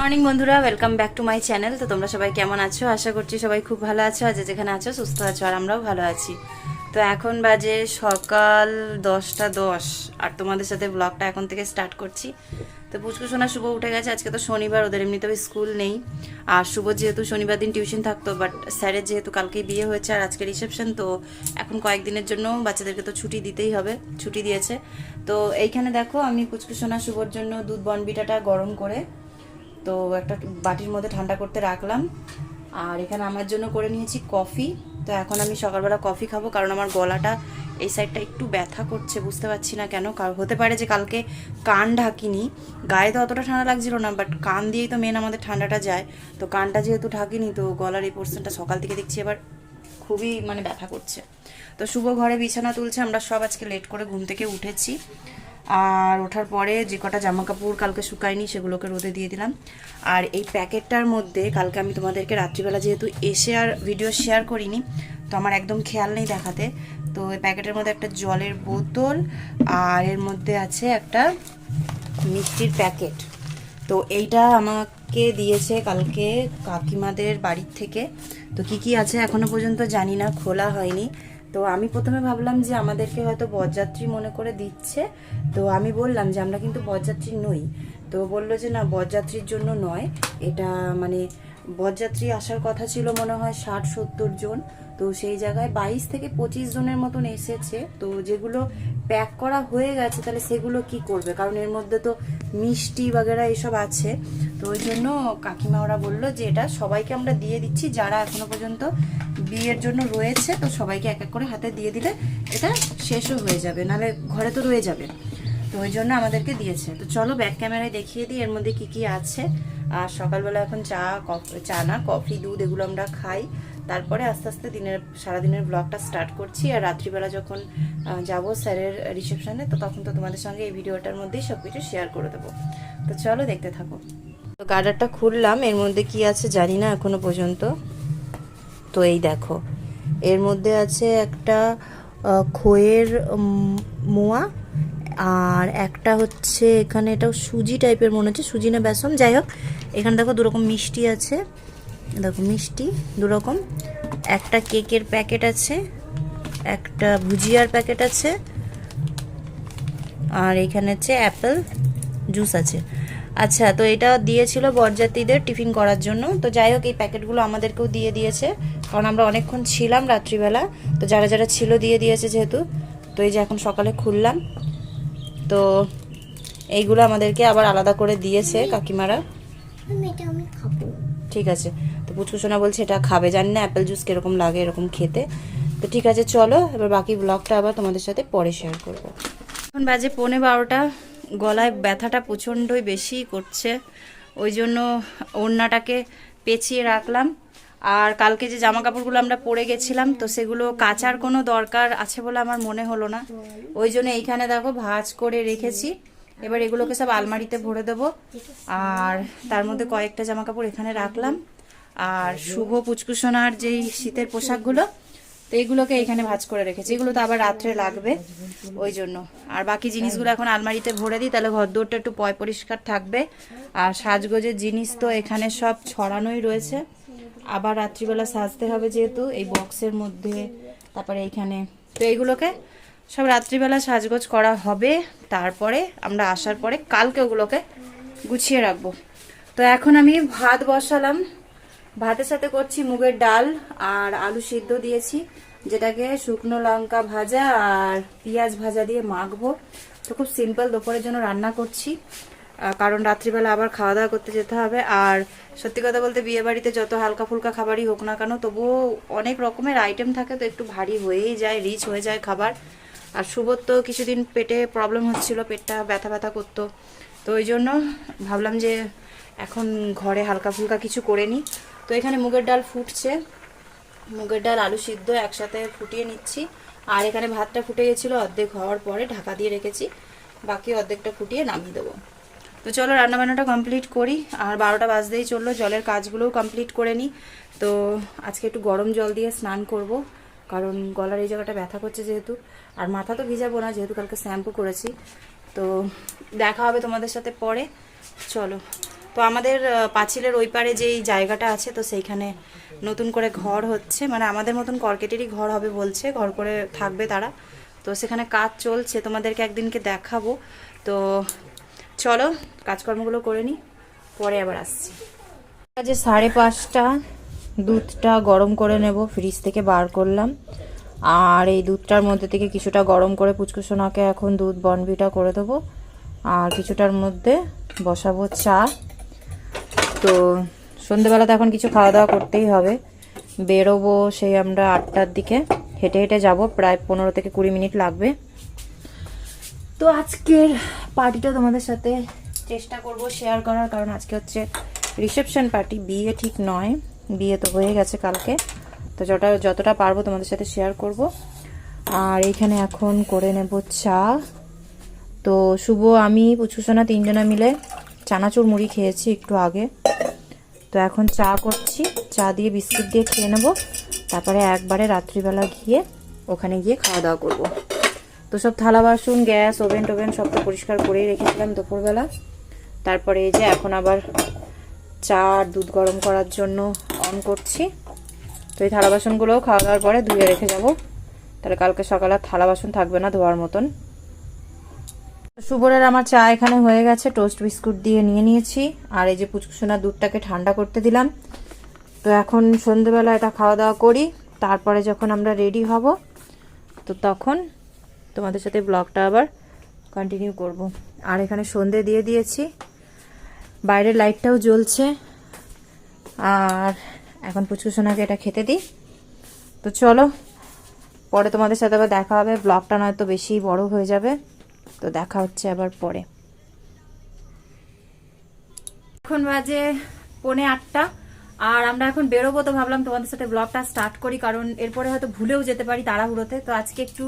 Morning বন্ধুরা welcome back to my channel তো তোমরা সবাই কেমন আছো? আশা করছি সবাই খুব ভালো আছো। আর যেখানে আছো, সুস্থ আছো, আর আমরাও ভালো আছি। তো এখন বাজে সকাল দশটা দশ, আর তোমাদের সাথে ব্লগটা এখন থেকে স্টার্ট করছি। তো পুচকু সোনা শুভ উঠে গেছে। আজকে তো শনিবার, ওদের এমনিতেও স্কুল নেই। আর শুভ যেহেতু শনিবার দিন টিউশন থাকতো বাট স্যারের যেহেতু কালকেই বিয়ে হয়েছে আর আজকে রিসেপশন তো এখন কয়েকদিনের জন্য বাচ্চাদেরকে তো ছুটি দিতেই হবে। ছুটি দিয়েছে। তো এইখানে দেখো, আমি পুচকু সোনা শুভর জন্য দুধ বনবিটাটা গরম করে তো একটা বাটির মধ্যে ঠান্ডা করতে রাখলাম। আর এখানে আমার জন্য করে নিয়েছি কফি। তো এখন আমি সকালবেলা কফি খাব, কারণ আমার গলাটা এই সাইডটা একটু ব্যথা করছে, বুঝতে পারছি না কেন। হতে পারে যে কালকে কান ঢাকিনি। গায়ে তো অতটা ঠান্ডা লাগছিল না বাট কান দিয়েই তো মেন আমাদের ঠান্ডাটা যায়। তো কানটা যেহেতু ঢাকিনি, তো গলার এই পোর্শনটা সকাল থেকে দেখছি এবার খুবই মানে ব্যথা করছে। তো শুভ ঘরে বিছানা তুলছে, আমরা সব আজকে লেট করে ঘুম থেকে উঠেছি। আর ওঠার পরে যে কটা জামা কাপড় কালকে শুকায়নি সেগুলোকে রোদে দিয়ে দিলাম। আর এই প্যাকেটটার মধ্যে কালকে আমি তোমাদেরকে রাত্রিবেলা যেহেতু এসে আর ভিডিও শেয়ার করিনি, তো আমার একদম খেয়াল নেই দেখাতে। তো এই প্যাকেটের মধ্যে একটা জলের বোতল আর এর মধ্যে আছে একটা মিষ্টির প্যাকেট। তো এইটা আমাকে দিয়েছে কালকে কাকিমাদের বাড়ির থেকে। তো কি কি আছে এখনও পর্যন্ত জানি না, খোলা হয়নি। তো আমি প্রথমে ভাবলাম যে আমাদেরকে হয়তো বরযাত্রী মনে করে দিচ্ছে। তো আমি বললাম যে আমরা কিন্তু বরযাত্রী নই। তো বলল যে না, বরযাত্রীর জন্য নয়। এটা মানে বরযাত্রী আসার কথা ছিল মনে হয় ষাট, সত্তর জন। তো সেই জায়গায় বাইশ থেকে পঁচিশ জনের মতন এসেছে। তো যেগুলো প্যাক করা হয়ে গেছে, তাহলে সেগুলো কি করবে? কারণ এর মধ্যে তো মিষ্টি বাগেরা এসব আছে। তো ওই জন্য কাকিমা ওরা বলল যে এটা সবাইকে আমরা দিয়ে দিচ্ছি। যারা এখনও পর্যন্ত বিয়ের জন্য রয়েছে, তো সবাইকে এক এক করে হাতে দিয়ে দিলে এটা শেষও হয়ে যাবে, নাহলে ঘরে তো রয়ে যাবে। তো ওই জন্য আমাদেরকে দিয়েছে। তো চলো ব্যাক ক্যামেরায় দেখিয়ে দিই এর মধ্যে কি কি আছে। আর সকালবেলা এখন চা, কফি, চা না, কফি, দুধ এগুলো আমরা খাই। তারপরে আস্তে আস্তে দিনের, সারাদিনের ব্লগটা স্টার্ট করছি। আর রাত্রিবেলা যখন যাব স্যারের রিসেপশনে তো তখন তো তোমাদের সঙ্গে এই ভিডিওটার মধ্যেই সব কিছু শেয়ার করে দেবো। তো চলো দেখতে থাকো। তো গার্ডারটা খুললাম, এর মধ্যে কি আছে জানি না এখনও পর্যন্ত। তো এই দেখো। এর মধ্যে আছে একটা উম, মোয়া আর একটা হচ্ছে এখানে এটাও সুজি টাইপের মনে হচ্ছে সুজি না বেসন। যাই হোক এখানে দেখো দুরকম মিষ্টি আছে। দেখো মিষ্টি দুরকম। একটা কেকের প্যাকেট আছে একটা ভুজিয়ার প্যাকেট আছে আর এখানে হচ্ছে অ্যাপেল জুস আছে। আচ্ছা তো এটা দিয়েছিল বরযাত্রীদের টিফিন করার জন্য। তো যাই হোক এই প্যাকেটগুলো আমাদেরকেও দিয়ে দিয়েছে কারণ আমরা অনেকক্ষণ ছিলাম রাত্রিবেলা। তো যারা যারা ছিল দিয়ে দিয়েছে যেহেতু। তো এই যে এখন সকালে খুললাম। তো এইগুলো আমাদেরকে আবার আলাদা করে দিয়েছে কাকিমারা। ঠিক আছে। তো পুচকুসোনা বলছে এটা খাবে। জানি না অ্যাপেল জুস কীরকম লাগে এরকম খেতে। তো ঠিক আছে চলো এবার বাকি ব্লগটা আবার তোমাদের সাথে পরে শেয়ার করব। এখন বাজে পৌনে বারোটা। গলায় ব্যথাটা প্রচণ্ডই বেশি করছে। ওই জন্য ওড়নাটাকে পেঁচিয়ে রাখলাম। আর কালকে যে জামা কাপড়গুলো আমরা পরে গেছিলাম, তো সেগুলো কাচার কোনো দরকার আছে বলে আমার মনে হলো না। ওই জন্য এইখানে দেখো ভাজ করে রেখেছি। এবার এগুলোকে সব আলমারিতে ভরে দেবো। আর তার মধ্যে কয়েকটা জামা কাপড় এখানে রাখলাম। আর শুভ পুচকুসোনার যেই শীতের পোশাকগুলো তো এইগুলোকে এখানে ভাজ করে রেখেছি। এগুলো তো আবার রাত্রে লাগবে ওই জন্য। আর বাকি জিনিসগুলো এখন আলমারিতে ভরে দিই, তাহলে ঘরদোরটা একটু পয় পরিষ্কার থাকবে। আর সাজগোজের জিনিস তো এখানে সব ছড়ানোই রয়েছে। আবার রাত্রিবেলা সাজতে হবে যেহেতু, এই বক্সের মধ্যে, তারপরে এইখানে। তো এইগুলোকে সব রাত্রিবেলা সাজগোজ করা হবে। তারপরে আমরা আসার পরে কালকে ওগুলোকে গুছিয়ে রাখব। তো এখন আমি ভাত বসালাম। ভাতের সাথে করছি মুগের ডাল আর আলু সিদ্ধ দিয়েছি, যেটাকে শুকনো লঙ্কা ভাজা আর পেঁয়াজ ভাজা দিয়ে মাখবো। তো খুব সিম্পল দুপুরের জন্য রান্না করছি। কারণ রাত্রিবেলা আবার খাওয়া দাওয়া করতে যেতে হবে। আর সত্যি কথা বলতে বিয়ে বাড়িতে যত হালকা ফুলকা খাবারই হোক না কেন, তবুও অনেক রকমের আইটেম থাকে তো একটু ভারী হয়েই যায় রিচ হয়ে যায় খাবার। আর সুবোধ তো কিছুদিন পেটে প্রবলেম হচ্ছিল, পেটটা ব্যথা ব্যথা করতো। তো ওই জন্য ভাবলাম যে এখন ঘরে হালকা ফুলকা কিছু করে নিই তো এখানে মুগের ডাল ফুটছে। মুগের ডাল, আলু সিদ্ধ একসাথে ফুটিয়ে নিচ্ছি। আর এখানে ভাতটা ফুটে গেছিল অর্ধেক হওয়ার পরে ঢাকা দিয়ে রেখেছি। বাকি অর্ধেকটা ফুটিয়ে নামিয়ে দেবো। তো চলো রান্নাবান্নাটা কমপ্লিট করি। আর বারোটা বাজতেই চলল, জলের কাজগুলোও কমপ্লিট করে নিই তো আজকে একটু গরম জল দিয়ে স্নান করব, কারণ গলার এই জায়গাটা ব্যথা করছে যেহেতু। আর মাথা তো ভিজাবো না, যেহেতু কালকে শ্যাম্পু করেছি। তো দেখা হবে তোমাদের সাথে পরে। চলো। তো আমাদের পাঁচিলের ওই পারে যেই জায়গাটা আছে, তো সেইখানে নতুন করে ঘর হচ্ছে। মানে আমাদের মতন কর্কেটেরই ঘর হবে বলছে, ঘর করে থাকবে তারা। তো সেখানে কাজ চলছে, তোমাদেরকে একদিনকে দেখাবো। তো চলো, কাজকর্মগুলো করে নিই, পরে আবার আসছি। যে সাড়ে পাঁচটা, দুধটা গরম করে নেব ফ্রিজ থেকে বার করলাম। আর এই দুধটার মধ্যে থেকে কিছুটা গরম করে পুচকুসোনাকে এখন দুধ বনবিটা করে দেবো। আর কিছুটার মধ্যে বসাবো চা। তো সন্ধেবেলা তো এখন কিছু খাওয়া দাওয়া করতেই হবে। বেরোবো সেই আমরা আটটার দিকে। হেঁটে হেঁটে যাব, প্রায় পনেরো থেকে কুড়ি মিনিট লাগবে। তো আজকের পার্টিটা তোমাদের সাথে চেষ্টা করব শেয়ার করার, কারণ আজকে হচ্ছে রিসেপশন পার্টি বিয়ে ঠিক নয়, বিয়ে তো হয়ে গেছে কালকে। তো যটা, যতটা পারব তোমাদের সাথে শেয়ার করব। আর এইখানে এখন করে নেব চা। তো শুভ, আমি পুচুসোনা তিনজনা মিলে চানাচুর মুড়ি খেয়েছি একটু আগে। তো এখন চা করছি। চা দিয়ে বিস্কুট দিয়ে খেয়ে নেব। তারপরে একবারে রাত্রিবেলা গিয়ে ওখানে গিয়ে খাওয়া দাওয়া করব। তো সব থালা বাসন, গ্যাস, ওভেন টোভেন সব তো পরিষ্কার করেই রেখেছিলাম দুপুরবেলা। তারপরে এই যে এখন আবার চা আর দুধ গরম করার জন্য অন করছি। তো এই থালা বাসনগুলোও খাওয়া দাওয়ার পরে ধুয়ে রেখে যাব। তাহলে কালকে সকালে থালা বাসন থাকবে না ধোয়ার মতন। সুবরের আমার চা এখানে হয়ে গেছে, টোস্ট বিস্কুট দিয়ে নিয়ে নিয়েছি। আর এই যে পুচকুসোনা দুধটাকে ঠান্ডা করতে দিলাম। তো এখন সন্ধেবেলা এটা খাওয়া দাওয়া করি, তারপরে যখন আমরা রেডি হব, তো তখন তোমাদের সাথে ব্লগটা আবার কন্টিনিউ করব। আর এখানে সন্ধে দিয়ে দিয়েছি। বাইরের লাইটটাও জ্বলছে। আর এখন পুচকুসোনাকে এটা খেতে দিই। তো চলো, পরে তোমাদের সাথে আবার দেখা হবে। ব্লগটা নয়তো বেশি বড় হয়ে যাবে। তো দেখা হচ্ছে আবার পরে। এখন বাজে পৌনে আটটা, আর আমরা এখন বেরোবো তো ভাবলাম তোমাদের সাথে ব্লগটা স্টার্ট করি, কারণ এরপরে হয়তো ভুলেও যেতে পারি তাড়াহুড়োতে। তো আজকে একটু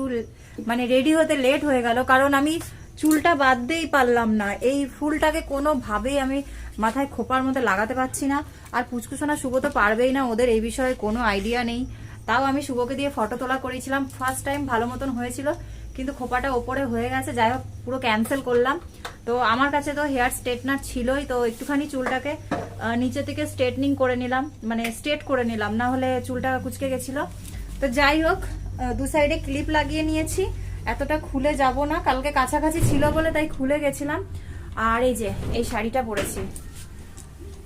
মানে রেডি হতে লেট হয়ে গেল, কারণ আমি চুলটা বাঁধতেই পারলাম না। এই ফুলটাকে কোনোভাবেই আমি মাথায় খোপার মধ্যে লাগাতে পারছি না, আর পুচকুসোনা শুভ তো পারবেই না, ওদের এই বিষয়ে কোনো আইডিয়া নেই। তাও আমি শুভকে দিয়ে ফটো তোলা করেছিলাম ফার্স্ট টাইম ভালো মতন হয়েছিল। কিন্তু খোপাটা ওপরে হয়ে গেছে, যাই হোক পুরো ক্যান্সেল করলাম। তো আমার কাছে তো হেয়ার স্ট্রেটনার ছিলই, তো একটুখানি চুলটাকে নিচে থেকে স্ট্রেটনিং করে নিলাম মানে স্ট্রেট করে নিলাম, না হলে চুলটা কুচকে গেছিল। তো যাই হোক দু সাইডে ক্লিপ লাগিয়ে নিয়েছি। এতটা খুলে যাব না, কালকে কাছাকাছি ছিল বলে তাই খুলে গেছিলাম। আর এই যে, এই শাড়িটা পরেছি।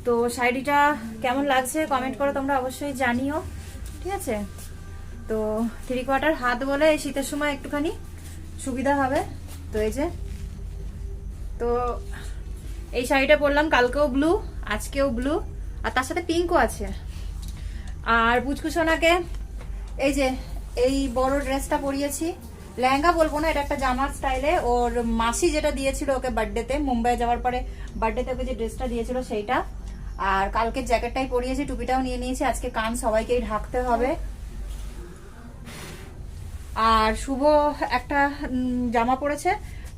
তো শাড়িটা কেমন লাগছে কমেন্ট করো তোমরা অবশ্যই জানিও, ঠিক আছে? তো থ্রি কোয়ার্টার হাত বলে এই শীতের সময় একটুখানি সুবিধা হবে। তো এই যে, তো এই শাড়িটা পরলাম, কালকেও ব্লু আজকেও ব্লু আর তার সাথে পিঙ্কও আছে। আর পুচকুসোনাকে এই যে, এই বড় ড্রেসটা পরিয়েছি। লেহেঙ্গা বলব না, এটা একটা জামার স্টাইলে ওর মাসি যেটা দিয়েছিল ওকে বার্থডেতে মুম্বাই যাওয়ার পরে বার্থডেতে ওকে যে ড্রেসটা দিয়েছিল সেইটা। আর কালকে জ্যাকেটটাই পরিয়েছি, টুপিটাও নিয়ে নিয়েছি। আজকে কান সবাইকেই ঢাকতে হবে। আর শুভ একটা জামা পরেছে,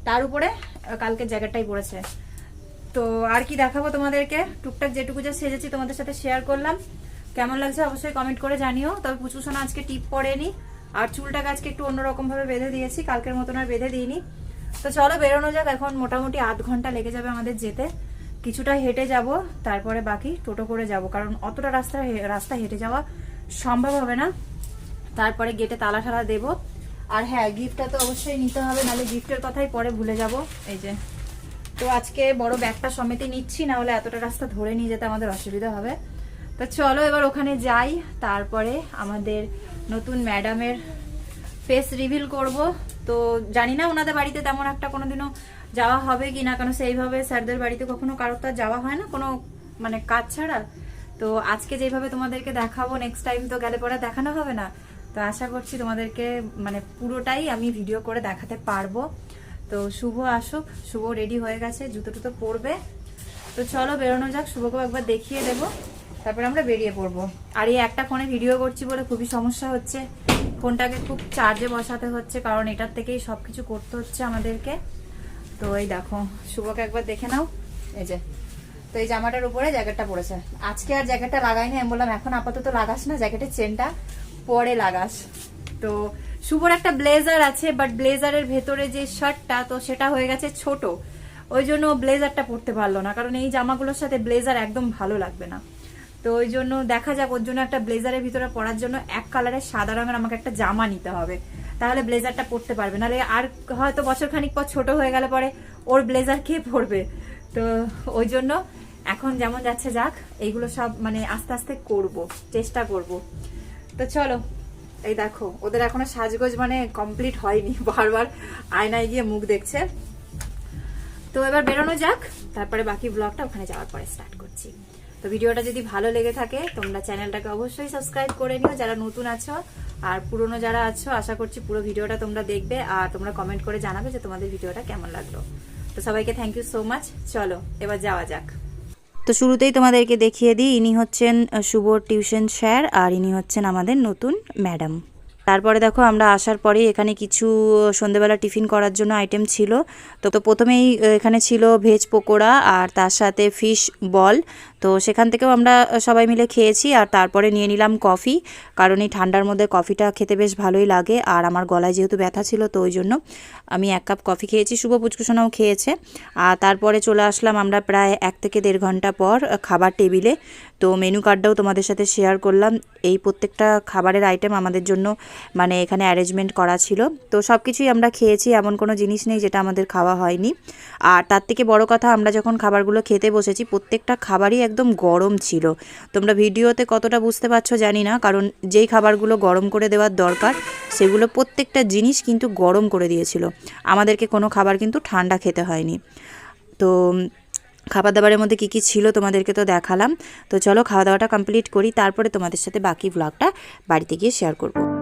তার উপরে কালকে জ্যাকেটটাই পরেছে। তো আর কি দেখাবো তোমাদেরকে? টুকটাক যেটুকু যা সেজেছি তোমাদের সাথে শেয়ার করলাম। কেমন লাগছে অবশ্যই কমেন্ট করে জানিও। তবে পুচকুসোনা আজকে টিপ পড়েনি আর চুলটাকে আজকে একটু অন্যরকম ভাবে বেঁধে দিয়েছি, কালকের মতন আর বেঁধে দিইনি। তো চলো বেরোনো যাক, এখন মোটামুটি আধ ঘণ্টা লেগে যাবে আমাদের যেতে। কিছুটা হেঁটে যাব, তারপরে বাকি টোটো করে যাব, কারণ অতটা রাস্তা রাস্তা হেঁটে যাওয়া সম্ভব হবে না। তারপরে গেটে তালা ঠালা দেবো। আর হ্যাঁ গিফটটা তো অবশ্যই নিতে হবে, নাহলে গিফটের কথাই পরে ভুলে যাব। এই যে। তো আজকে বড় ব্যাগটা সমেতে নিচ্ছি, না হলে এতটা রাস্তা ধরে নিয়ে যেতে আমাদের অসুবিধা হবে। তো চলো এবার ওখানে যাই, তারপরে আমাদের নতুন ম্যাডামের ফেস রিভিল করব। তো জানি না ওনাদের বাড়িতে তেমন একটা কোনোদিনও যাওয়া হবে কি না কেন সেইভাবে স্যারদের বাড়িতে কখনো কারোর তো যাওয়া হয় না, কোনো মানে কাজ ছাড়া। তো আজকে যেভাবে তোমাদেরকে দেখাবো নেক্সট টাইম তো গেলে পরে দেখানো হবে না। তো আশা করছি তোমাদেরকে মানে পুরোটাই আমি ভিডিও করে দেখাতে পারব। তো শুভ আসুক, শুভ রেডি হয়ে গেছে, জুতো টুতো পরবে। তো চলো বেরোনো যাক শুভকেও একবার দেখিয়ে দেবো। তারপরে আমরা বেরিয়ে পড়ব। আর এই একটা ফোনে ভিডিও করছি বলে খুবই সমস্যা হচ্ছে। ফোনটাকে খুব চার্জে বসাতে হচ্ছে, কারণ এটার থেকেই সব কিছু করতে হচ্ছে আমাদেরকে। তো এই দেখো, শুভকে একবার দেখে নাও। এই যে, তো এই জামাটার উপরে জ্যাকেটটা পড়েছে আজকে আর জ্যাকেটটা লাগাইনি, আমি বললাম এখন আপাতত লাগাস না, জ্যাকেটের চেনটা পরে লাগাস। তো শুভর একটা ব্লেজার আছে বাট ব্লেজারের ভেতরে যে শার্টটা তো সেটা হয়ে গেছে ছোট। ওই জন্য ব্লেজারটা পরতে পারল না, কারণ এই জামাগুলোর সাথে ব্লেজার একদম ভালো লাগবে না। তো ওই জন্য দেখা যাক, ওর জন্য একটা ব্লেজারের ভিতরে পরার জন্য এক কালারের সাদা রঙের আমাকে একটা জামা নিতে হবে। তাহলে ব্লেজারটা পরতে পারবে, নাহলে আর হয়তো বছর খানিক পর ছোট হয়ে গেলে পরে ওর ব্লেজার কে পরবে। তো ওই জন্য এখন যেমন যাচ্ছে যাক, এইগুলো সব মানে আস্তে আস্তে করব, চেষ্টা করব। তো চলো, এই দেখো, ওদের এখনও সাজগোজ মানে কমপ্লিট হয়নি, বারবার আয়নায় গিয়ে মুখ দেখছে। তো এবার বেরোনো যাক, তারপরে বাকি ব্লগটা ওখানে যাওয়ার পরে স্টার্ট করছি। তো ভিডিওটা যদি ভালো লেগে থাকে, তোমরা চ্যানেলটাকে অবশ্যই সাবস্ক্রাইব করে নিও, যারা নতুন আছো আর পুরনো যারা আছো, আশা করছি পুরো ভিডিওটা তোমরা দেখবে আর তোমরা কমেন্ট করে জানাবে যে তোমাদের ভিডিওটা কেমন লাগল। তো সবাইকে থ্যাংক ইউ সো মাচ চলো, এবার যাওয়া যাক। তো শুরুতেই তোমাদেরকে দেখিয়ে দিই, ইনি হচ্ছেন শুভ শুভর টিউশন স্যার আর ইনি হচ্ছেন আমাদের নতুন ম্যাডাম। তারপরে দেখো আমরা আসার পরে এখানে কিছু সন্ধেবেলা টিফিন করার জন্য আইটেম ছিল। তো তো প্রথমেই এখানে ছিল ভেজ পকোড়া আর তার সাথে ফিশ বল। তো সেখান থেকেও আমরা সবাই মিলে খেয়েছি আর তারপরে নিয়ে নিলাম কফি। কারণ এই ঠান্ডার মধ্যে কফিটা খেতে বেশ ভালোই লাগে আর আমার গলায় যেহেতু ব্যথা ছিল তো ওই জন্য আমি এক কাপ কফি খেয়েছি। শুভ পুচকুসোনাও খেয়েছে। আর তারপরে চলে আসলাম আমরা প্রায় এক থেকে দেড় ঘণ্টা পর খাবার টেবিলে। তো মেনু কার্ডটাও তোমাদের সাথে শেয়ার করলাম। এই প্রত্যেকটা খাবারের আইটেম আমাদের জন্য মানে এখানে অ্যারেঞ্জমেন্ট করা ছিল। তো সব কিছুই আমরা খেয়েছি, এমন কোনো জিনিস নেই যেটা আমাদের খাওয়া হয়নি। আর তার থেকে বড় কথা আমরা যখন খাবারগুলো খেতে বসেছি, প্রত্যেকটা খাবারই একদম গরম ছিল। তোমরা ভিডিওতে কতটা বুঝতে পারছ জানি না, কারণ যেই খাবারগুলো গরম করে দেওয়ার দরকার, সেগুলো প্রত্যেকটা জিনিস কিন্তু গরম করে দিয়েছিল। আমাদেরকে কোনো খাবার কিন্তু ঠান্ডা খেতে হয়নি। তো খাবার দাবারের মধ্যে কী কী ছিল তোমাদেরকে তো দেখালাম। তো চলো খাওয়া দাওয়াটা কমপ্লিট করি, তারপরে তোমাদের সাথে বাকি ব্লগটা বাড়িতে গিয়ে শেয়ার করব।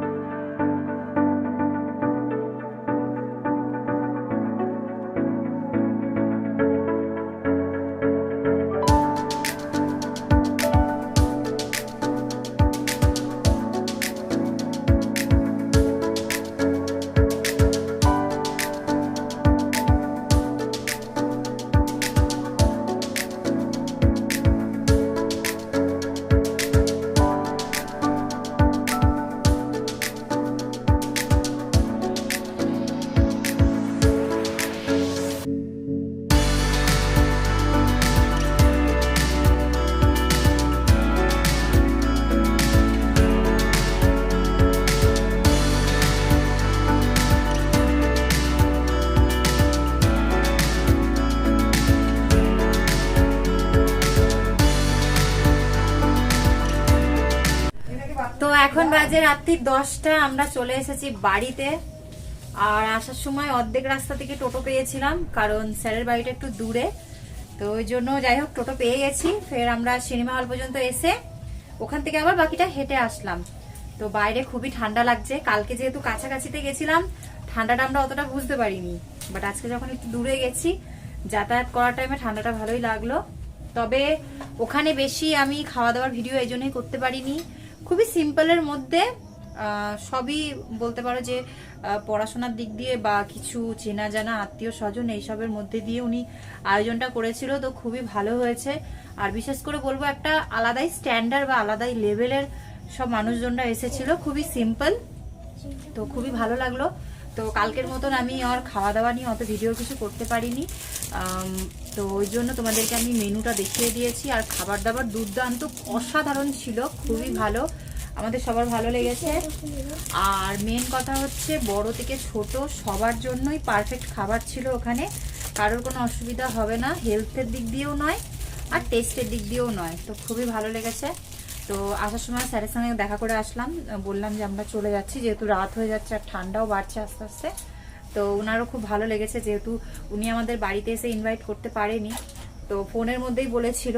তো এখন বাজে রাত্রি দশটা, আমরা চলে এসেছি বাড়িতে। আর আসার সময় অর্ধেক রাস্তা থেকে টোটো পেয়েছিলাম, কারণ স্যারের বাড়িটা একটু দূরে। তো ওই জন্য যাই হোক, টোটো পেয়ে গেছি। ফের আমরা সিনেমা হল পর্যন্ত এসে ওখান থেকে আবার বাকিটা হেঁটে আসলাম। তো বাইরে খুবই ঠান্ডা লাগছে। কালকে যেহেতু কাছাকাছিতে গেছিলাম, ঠান্ডাটা আমরা অতটা বুঝতে পারিনি। বাট আজকে যখন একটু দূরে গেছি, যাতায়াত করার টাইমে ঠান্ডাটা ভালোই লাগল। তবে ওখানে বেশি আমি খাওয়া দাওয়ার ভিডিও এই জন্যই করতে পারিনি। খুবই সিম্পলের মধ্যে সবই বলতে পারো যে পড়াশোনার দিক দিয়ে বা কিছু চেনা জানা আত্মীয় স্বজন এইসবের মধ্যে দিয়ে উনি আয়োজনটা করেছিল, তো খুবই ভালো হয়েছে। আর বিশেষ করে বলব একটা আলাদাই স্ট্যান্ডার্ড বা আলাদাই লেভেলের সব মানুষজনরা এসেছিল, খুবই সিম্পল তো খুবই ভালো লাগল। তো কালকের মতন আমি আর খাওয়া দাওয়া নিয়ে অত ভিডিও কিছু করতে পারিনি। তো ওই জন্য তোমাদেরকে আমি মেনুটা দেখিয়ে দিয়েছি। আর খাবার দাবার দুর্দান্ত, অসাধারণ ছিল, খুবই ভালো। আমাদের সবার ভালো লেগেছে। আর মেন কথা হচ্ছে, বড় থেকে ছোট সবার জন্যই পারফেক্ট খাবার ছিল ওখানে। কারোর কোনো অসুবিধা হবে না হেলথের দিক দিয়েও নয়, আর টেস্টের দিক দিয়েও নয়। তো খুবই ভালো লেগেছে। তো আসার সময় স্যারের সঙ্গে দেখা করে আসলাম। বললাম যে আমরা চলে যাচ্ছি, যেহেতু রাত হয়ে যাচ্ছে আর ঠান্ডাও বাড়ছে আস্তে আস্তে। তো ওনারও খুব ভালো লেগেছে যেহেতু উনি আমাদের বাড়িতে এসে ইনভাইট করতে পারেনি। তো ফোনের মধ্যেই বলেছিল।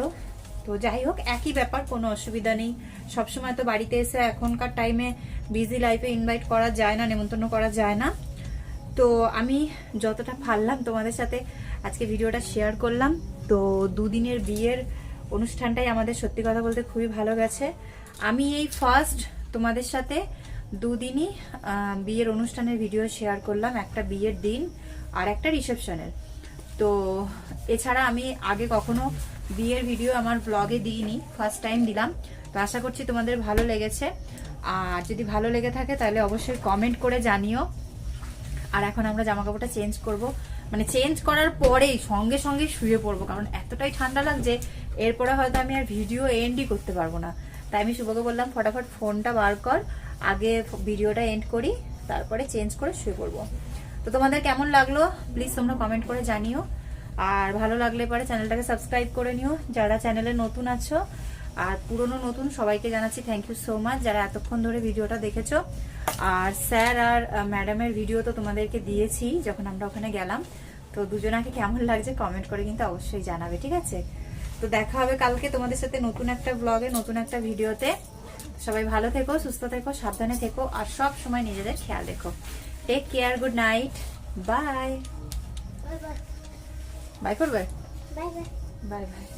তো যাই হোক, একই ব্যাপার, কোনো অসুবিধা নেই। সবসময় তো বাড়িতে এসে এখনকার টাইমে বিজি লাইফে ইনভাইট করা যায় না, নেমন্তন্ন করা যায় না। তো আমি যতটা পারলাম তোমাদের সাথে আজকে ভিডিওটা শেয়ার করলাম। তো দুদিনের বিয়ের অনুষ্ঠানটাই আমাদের সত্যি কথা বলতে খুবই ভালো গেছে। আমি এই ফার্স্ট তোমাদের সাথে দুদিনই বিয়ের অনুষ্ঠানের ভিডিও শেয়ার করলাম, একটা বিয়ের দিন আর একটা রিসেপশনের তো এছাড়া আমি আগে কখনো বিয়ের ভিডিও আমার ব্লগে দিইনি ফার্স্ট টাইম দিলাম। তো আশা করছি তোমাদের ভালো লেগেছে। আর যদি ভালো লেগে থাকে তাহলে অবশ্যই কমেন্ট করে জানিও। আর এখন আমরা জামা কাপড়টা চেঞ্জ করব। মানে চেঞ্জ করার পরেই সঙ্গে সঙ্গে শুয়ে পড়ব, কারণ এতটাই ঠান্ডা লাগছে এরপরে হয়তো আমি আর ভিডিও এন্ডই করতে পারব না। তাই আমি শুভকে বললাম, ফটাফট ফোনটা বার কর, আগে ভিডিওটা এন্ড করি, তারপরে চেঞ্জ করে শুয়ে পড়ব। তো তোমাদের কেমন লাগল? প্লিজ তোমরা কমেন্ট করে জানিও। আর ভালো লাগলে পরে চ্যানেলটাকে সাবস্ক্রাইব করে নিও, যারা চ্যানেলে নতুন আছো। আর পুরনো, নতুন সবাইকে জানাচ্ছি থ্যাংক ইউ সো মাচ যারা এতক্ষণ ধরে ভিডিওটা দেখেছ। আর স্যার আর ম্যাডামের ভিডিও তো তোমাদেরকে দিয়েছি, যখন আমরা ওখানে গেলাম। তো দুজনাকে কেমন লাগছে কমেন্ট করে কিন্তু অবশ্যই জানাবে, ঠিক আছে? তো দেখা হবে কালকে তোমাদের সাথে নতুন একটা ব্লগে নতুন একটা ভিডিওতে সবাই ভালো থেকো সুস্থ থেকো সাবধানে থেকো আর সব সময় নিজেদের খেয়াল রেখো। Take care good night bye bye করবে? Bye bye bye bye